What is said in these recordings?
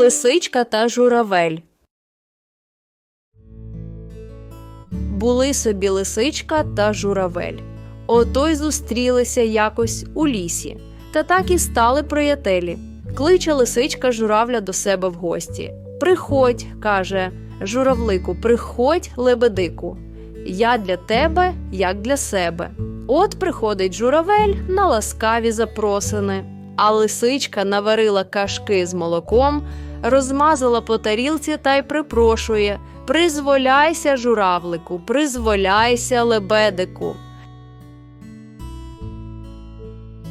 Лисичка та журавель. Були собі лисичка та журавель. Ото й зустрілися якось у лісі, та так і стали приятелі. Кличе лисичка журавля до себе в гості. Приходь, каже журавлику, приходь, лебедику. Я для тебе, як для себе. От приходить журавель на ласкаві запросини, а лисичка наварила кашки з молоком, розмазала по тарілці та й припрошує: Призволяйся, журавлику, призволяйся, лебедику.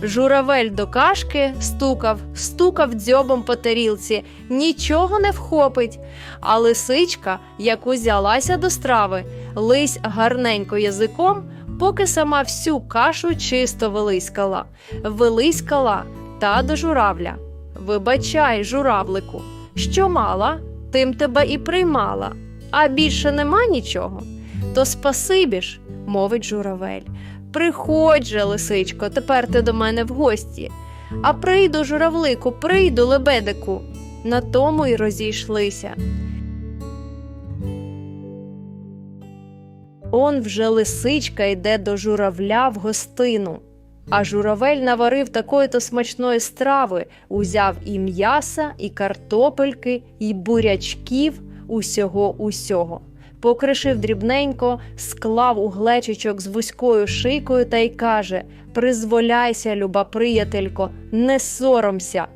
Журавель до кашки стукав, стукав дзьобом по тарілці, нічого не вхопить. А лисичка, як узялася до страви, лись гарненько язиком, поки сама всю кашу чисто вилискала. Вилискала та до журавля. Вибачай, журавлику, що мала, тим тебе і приймала, а більше нема нічого. То спасибі ж, мовить журавель. Приходь же, лисичко, тепер ти до мене в гості. А прийду, журавлику, прийду, лебедику. На тому й розійшлися. Он вже лисичка йде до журавля в гостину. А журавель наварив такої то смачної страви, узяв і м'яса, і картопельки, і бурячків, усього усього. Покришив дрібненько, склав у глечичок з вузькою шийкою та й каже: Призволяйся, люба приятелько, не соромся.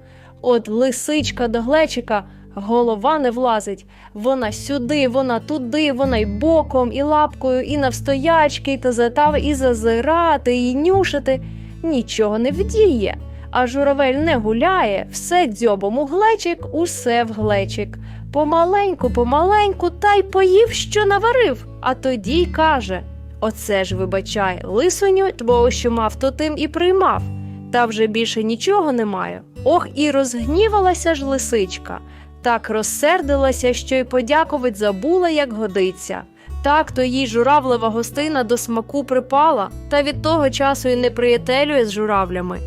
От лисичка до глечика голова не влазить. Вона сюди, вона туди, вона й боком, і лапкою, і навстоячки, та затав і зазирати, і нюшити. Нічого не вдіє. А журавель не гуляє, все дзьобом у глечик, усе в глечик. Помаленьку, помаленьку, та й поїв, що наварив. А тоді й каже: Оце ж, вибачай, лисоню, твого що мав, то тим і приймав. Та вже більше нічого немає. Ох, і розгнівалася ж лисичка. Так розсердилася, що й подякувати забула, як годиться. Так то їй журавлева гостина до смаку припала, та від того часу й не приятелює з журавлями.